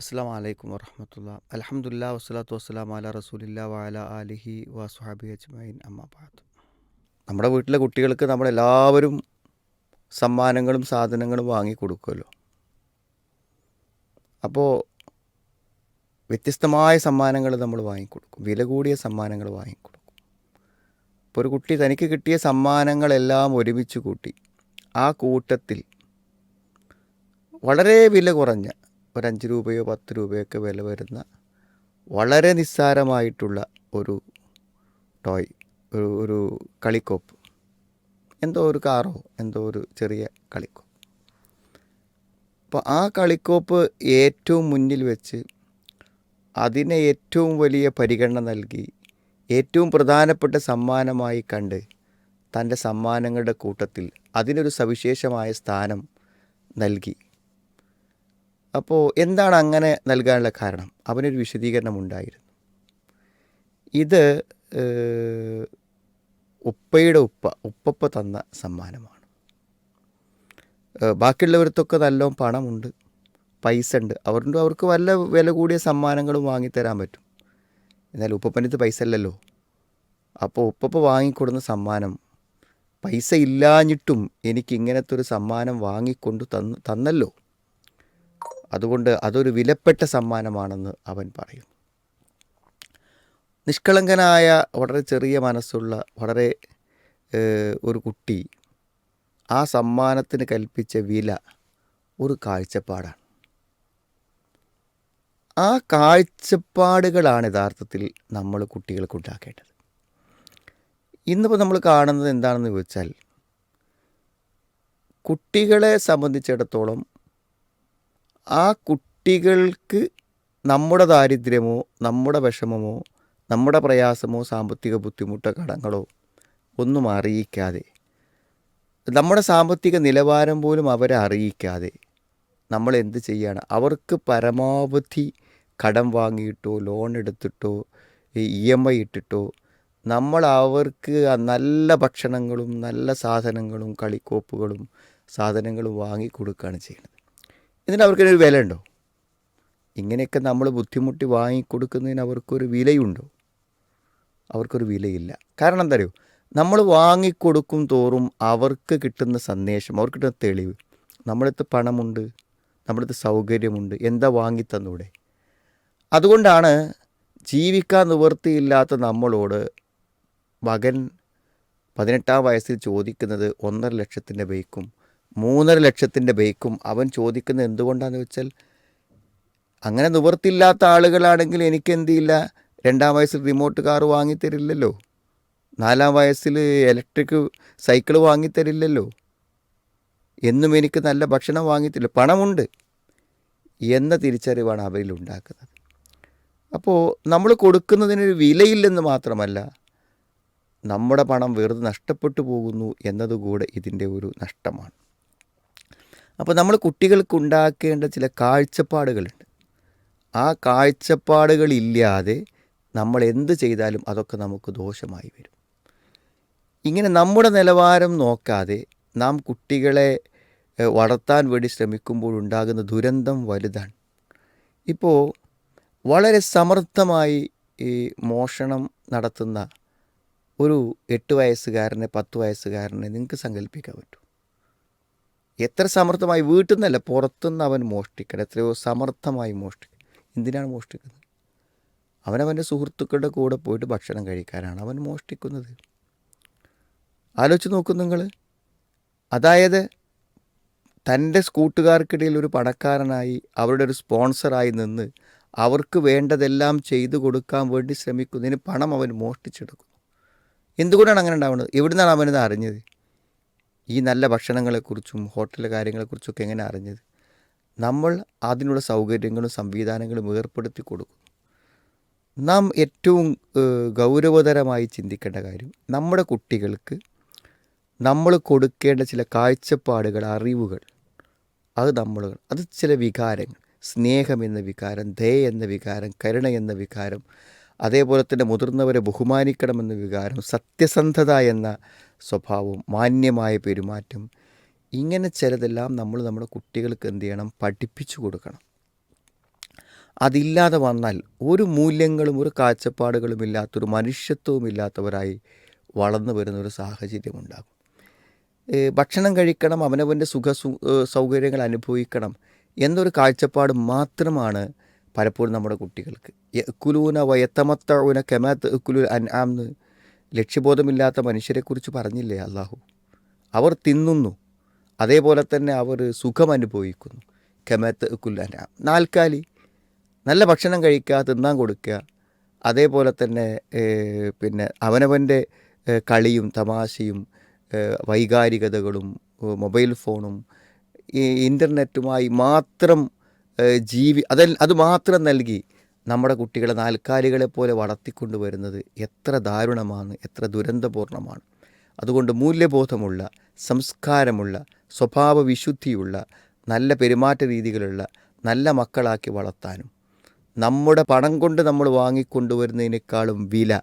അസ്സാം വലൈക്കും വറഹമത്തുള്ള. അലഹമുല്ലാ വസ്സലാത്തു വസ്സലാം അല റസൂലില്ല വാല അലിഹി വസുഹാബി അജ്മൈൻ അമ്മാബാദ് നമ്മുടെ വീട്ടിലെ കുട്ടികൾക്ക് നമ്മളെല്ലാവരും സമ്മാനങ്ങളും സാധനങ്ങളും വാങ്ങി കൊടുക്കുമല്ലോ. അപ്പോൾ വ്യത്യസ്തമായ സമ്മാനങ്ങൾ നമ്മൾ വാങ്ങിക്കൊടുക്കും വില കൂടിയ സമ്മാനങ്ങൾ വാങ്ങിക്കൊടുക്കും ഇപ്പോൾ ഒരു കുട്ടി തനിക്ക് കിട്ടിയ സമ്മാനങ്ങളെല്ലാം ഒരുമിച്ച് കൂട്ടി ആ കൂട്ടത്തിൽ വളരെ വില കുറഞ്ഞ ഒരു അഞ്ച് രൂപയോ പത്ത് രൂപയൊക്കെ വില വരുന്ന വളരെ നിസ്സാരമായിട്ടുള്ള ഒരു ടോയ് ഒരു ഒരു കളിക്കോപ്പ്. എന്തോ ഒരു കാറോ എന്തോ ഒരു ചെറിയ കളിക്കോപ്പ്. അപ്പോൾ ആ കളിക്കോപ്പ് ഏറ്റവും മുന്നിൽ വെച്ച് അതിനെ ഏറ്റവും വലിയ പരിഗണന നൽകി ഏറ്റവും പ്രധാനപ്പെട്ട സമ്മാനമായി കണ്ട് തന്റെ സമ്മാനങ്ങളുടെ കൂട്ടത്തിൽ അതിനൊരു സവിശേഷമായ സ്ഥാനം നൽകി. അപ്പോൾ എന്താണ് അങ്ങനെ നൽകാനുള്ള കാരണം? അവനൊരു വിശദീകരണം ഉണ്ടായിരുന്നു ഇത് ഉപ്പയുടെ ഉപ്പ ഉപ്പപ്പ തന്ന സമ്മാനമാണ്. ബാക്കിയുള്ളവർക്കൊക്കെ നല്ലോം പണമുണ്ട് പൈസ ഉണ്ട് അവരുടെ അവർക്ക് വല്ല വില കൂടിയ സമ്മാനങ്ങളും വാങ്ങിത്തരാൻ പറ്റും. എന്നാൽ ഉപ്പപ്പനത്ത് പൈസ അല്ലല്ലോ അപ്പോൾ ഉപ്പപ്പ വാങ്ങിക്കൊടുന്ന സമ്മാനം പൈസ ഇല്ലാഞ്ഞിട്ടും എനിക്ക് ഇങ്ങനത്തെ ഒരു സമ്മാനം വാങ്ങിക്കൊണ്ട് തന്ന് തന്നല്ലോ. അതുകൊണ്ട് അതൊരു വിലപ്പെട്ട സമ്മാനമാണെന്ന് അവൻ പറയുന്നു. നിഷ്കളങ്കനായ വളരെ ചെറിയ മനസ്സുള്ള വളരെ ഒരു കുട്ടി ആ സമ്മാനത്തിന് കൽപ്പിച്ച വില ഒരു കാഴ്ചപ്പാടാണ്. ആ കാഴ്ചപ്പാടുകളാണ് യഥാർത്ഥത്തിൽ നമ്മൾ കുട്ടികൾക്ക് ഉണ്ടാക്കേണ്ടത്. ഇന്നിപ്പോൾ നമ്മൾ കാണുന്നത് എന്താണെന്ന് ചോദിച്ചാൽ കുട്ടികളെ സംബന്ധിച്ചിടത്തോളം ആ കുട്ടികൾക്ക് നമ്മുടെ ദാരിദ്ര്യമോ നമ്മുടെ വിഷമമോ നമ്മുടെ പ്രയാസമോ സാമ്പത്തിക ബുദ്ധിമുട്ടോ കടങ്ങളോ ഒന്നും അറിയിക്കാതെ നമ്മുടെ സാമ്പത്തിക നിലവാരം പോലും അവരെ അറിയിക്കാതെ നമ്മൾ എന്ത് ചെയ്യാണ്? അവർക്ക് പരമാവധി കടം വാങ്ങിയിട്ടോ ലോൺ എടുത്തിട്ടോ ഇ എം ഐ ഇട്ടിട്ടോ നമ്മൾ അവർക്ക് നല്ല ഭക്ഷണങ്ങളും നല്ല സാധനങ്ങളും കളിക്കോപ്പുകളും സാധനങ്ങളും വാങ്ങി കൊടുക്കുകയാണ് ചെയ്യുന്നത്. ഇതിന് അവർക്കൊരു വില ഉണ്ടോ ഇങ്ങനെയൊക്കെ നമ്മൾ ബുദ്ധിമുട്ടി വാങ്ങിക്കൊടുക്കുന്നതിന് അവർക്കൊരു വിലയുണ്ടോ? അവർക്കൊരു വിലയില്ല. കാരണം എന്താ അറിയോ? നമ്മൾ വാങ്ങിക്കൊടുക്കും തോറും അവർക്ക് കിട്ടുന്ന സന്ദേശം അവർക്ക് കിട്ടുന്ന തെളിവ് നമ്മളടുത്ത് പണമുണ്ട് നമ്മളടുത്ത് സൗകര്യമുണ്ട് എന്താ വാങ്ങിത്തന്നൂടെ? അതുകൊണ്ടാണ് ജീവിക്കാൻ നിവൃത്തിയില്ലാത്ത നമ്മളോട് മകൻ പതിനെട്ടാം വയസ്സിൽ ചോദിക്കുന്നത് ഒന്നര ലക്ഷത്തിന്റെ ബൈക്കും മൂന്നര ലക്ഷത്തിന്റെ ബൈക്കും അവൻ ചോദിക്കുന്നത് എന്തുകൊണ്ടാണെന്ന് വെച്ചാൽ അങ്ങനെ നിവൃത്തിയില്ലാത്ത ആളുകളാണെങ്കിൽ എനിക്ക് എന്തില്ല രണ്ടാം വയസ്സിൽ റിമോട്ട് കാർ വാങ്ങിത്തരില്ലല്ലോ. നാലാം വയസ്സിൽ ഇലക്ട്രിക് സൈക്കിൾ വാങ്ങിത്തരില്ലല്ലോ. എന്നും എനിക്ക് നല്ല ഭക്ഷണം വാങ്ങിത്തരില്ല. പണമുണ്ട്. എന്ന തിരിച്ചറിവാണ് അവരിൽ ഉണ്ടാക്കുന്നത്. അപ്പോൾ നമ്മൾ കൊടുക്കുന്നതിനൊരു വിലയില്ലെന്ന് മാത്രമല്ല നമ്മുടെ പണം വെറുതെ നഷ്ടപ്പെട്ടു പോകുന്നു എന്നതുകൂടെ ഇതിന്റെ ഒരു നഷ്ടമാണ്. അപ്പോൾ നമ്മൾ കുട്ടികൾക്ക് ഉണ്ടാക്കേണ്ട ചില കാഴ്ചപ്പാടുകളുണ്ട്. ആ കാഴ്ചപ്പാടുകളില്ലാതെ നമ്മൾ എന്ത് ചെയ്താലും അതൊക്കെ നമുക്ക് ദോഷമായി വരും. ഇങ്ങനെ നമ്മുടെ നിലവാരം നോക്കാതെ നാം കുട്ടികളെ വളർത്താൻ വേണ്ടി ശ്രമിക്കുമ്പോഴുണ്ടാകുന്ന ദുരന്തം വലുതാണ്. ഇപ്പോൾ വളരെ സമർത്ഥമായി ഈ മോഷണം നടത്തുന്ന ഒരു എട്ട് വയസ്സുകാരനെ പത്ത് വയസ്സുകാരനെ നിങ്ങൾക്ക് സങ്കല്പിക്കാൻ പറ്റും എത്ര സമർത്ഥമായി വീട്ടിൽ നിന്നല്ല പുറത്തുനിന്ന് അവൻ മോഷ്ടിക്കണം. എത്രയോ സമർത്ഥമായി മോഷ്ടിക്കും എന്തിനാണ് മോഷ്ടിക്കുന്നത്? അവനവന്റെ സുഹൃത്തുക്കളുടെ കൂടെ പോയിട്ട് ഭക്ഷണം കഴിക്കാനാണ് അവൻ മോഷ്ടിക്കുന്നത്. ആലോചിച്ച് നോക്കും നിങ്ങൾ. അതായത് തന്റെ കൂട്ടുകാർക്കിടയിൽ ഒരു പണക്കാരനായി അവരുടെ ഒരു സ്പോൺസറായി നിന്ന് അവർക്ക് വേണ്ടതെല്ലാം ചെയ്തു കൊടുക്കാൻ വേണ്ടി ശ്രമിക്കുന്നതിന് പണം അവൻ മോഷ്ടിച്ചെടുക്കുന്നു. എന്തുകൊണ്ടാണ് അങ്ങനെ ഉണ്ടാവുന്നത്? എവിടുന്നാണ് അവനത് അറിഞ്ഞത്? ഈ നല്ല ഭക്ഷണങ്ങളെക്കുറിച്ചും ഹോട്ടലിലെ കാര്യങ്ങളെക്കുറിച്ചൊക്കെ എങ്ങനെ അറിഞ്ഞത്? നമ്മൾ അതിനുള്ള സൗകര്യങ്ങളും സംവിധാനങ്ങളും ഏർപ്പെടുത്തി കൊടുക്കും നാം ഏറ്റവും ഗൗരവതരമായി ചിന്തിക്കേണ്ട കാര്യം നമ്മുടെ കുട്ടികൾക്ക് നമ്മൾ കൊടുക്കേണ്ട ചില കാഴ്ചപ്പാടുകൾ അറിവുകൾ അത് നമ്മൾ അത് ചില വികാരങ്ങൾ സ്നേഹം എന്ന വികാരം ദയ എന്ന വികാരം കരുണ എന്ന വികാരം അതേപോലെ തന്നെ മുതിർന്നവരെ ബഹുമാനിക്കണമെന്ന വികാരം സത്യസന്ധത എന്ന സ്വഭാവം മാന്യമായ പെരുമാറ്റം ഇങ്ങനെ ചിലതെല്ലാം നമ്മൾ നമ്മുടെ കുട്ടികൾക്ക് എന്ത് ചെയ്യണം? പഠിപ്പിച്ചു കൊടുക്കണം. അതില്ലാതെ വന്നാൽ ഒരു മൂല്യങ്ങളും ഒരു കാഴ്ചപ്പാടുകളും ഇല്ലാത്തൊരു മനുഷ്യത്വവും ഇല്ലാത്തവരായി വളർന്നു വരുന്ന ഒരു സാഹചര്യമുണ്ടാകും ഉണ്ടാകും. ഭക്ഷണം കഴിക്കണം അവനവന്റെ സുഖ സൗകര്യങ്ങൾ അനുഭവിക്കണം എന്നൊരു കാഴ്ചപ്പാട് മാത്രമാണ് പലപ്പോഴും നമ്മുടെ കുട്ടികൾക്ക്. കുലൂന വയത്തമത്തൂന കെമാത്ത് കുലു അൻആംന്ന് ലക്ഷ്യബോധമില്ലാത്ത മനുഷ്യരെക്കുറിച്ച് പറഞ്ഞില്ലേ അള്ളാഹു അവർ തിന്നുന്നു. അതേപോലെ തന്നെ അവർ സുഖം അനുഭവിക്കുന്നു കെമത്ത് കുല്ലാന നാൽക്കാലി. നല്ല ഭക്ഷണം കഴിക്കുക തിന്നാൻ കൊടുക്കുക. അതേപോലെ തന്നെ പിന്നെ അവനവന്റെ കളിയും തമാശയും വൈകാരികതകളും മൊബൈൽ ഫോണും ഇന്റർനെറ്റുമായി മാത്രം ജീവി അതെ അത് മാത്രം നൽകി നമ്മുടെ കുട്ടികളെ നാൽക്കാലികളെ പോലെ വളർത്തിക്കൊണ്ട് വരുന്നത് എത്ര ദാരുണമാണ് എത്ര ദുരന്തപൂർണമാണ്. അതുകൊണ്ട് മൂല്യബോധമുള്ള സംസ്കാരമുള്ള സ്വഭാവ വിശുദ്ധിയുള്ള നല്ല പെരുമാറ്റ രീതികളുള്ള നല്ല മക്കളാക്കി വളർത്താനും നമ്മുടെ പണം കൊണ്ട് നമ്മൾ വാങ്ങിക്കൊണ്ടുവരുന്നതിനേക്കാളും വില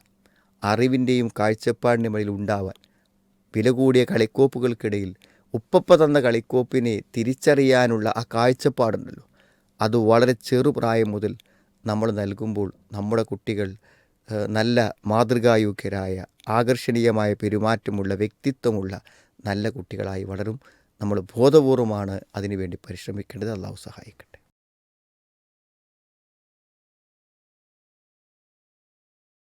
അറിവിന്റെയും കാഴ്ചപ്പാടിന്റെയും ഇടയിൽ ഉണ്ടാവാൻ വില കൂടിയ കളിക്കോപ്പുകൾക്കിടയിൽ ഉപ്പപ്പ തന്ന കളിക്കോപ്പിനെ തിരിച്ചറിയാനുള്ള ആ കാഴ്ചപ്പാടുണ്ടല്ലോ. അത് വളരെ ചെറുപ്രായം മുതൽ നമ്മൾ നൽകുമ്പോൾ നമ്മുടെ കുട്ടികൾ നല്ല മാതൃകായോഗ്യരായ ആകർഷണീയമായ പെരുമാറ്റമുള്ള വ്യക്തിത്വമുള്ള നല്ല കുട്ടികളായി വളരും. നമ്മൾ ബോധപൂർവമാണ് അതിനുവേണ്ടി പരിശ്രമിക്കേണ്ടത്. അള്ളാഹു സഹായിക്കട്ടെ.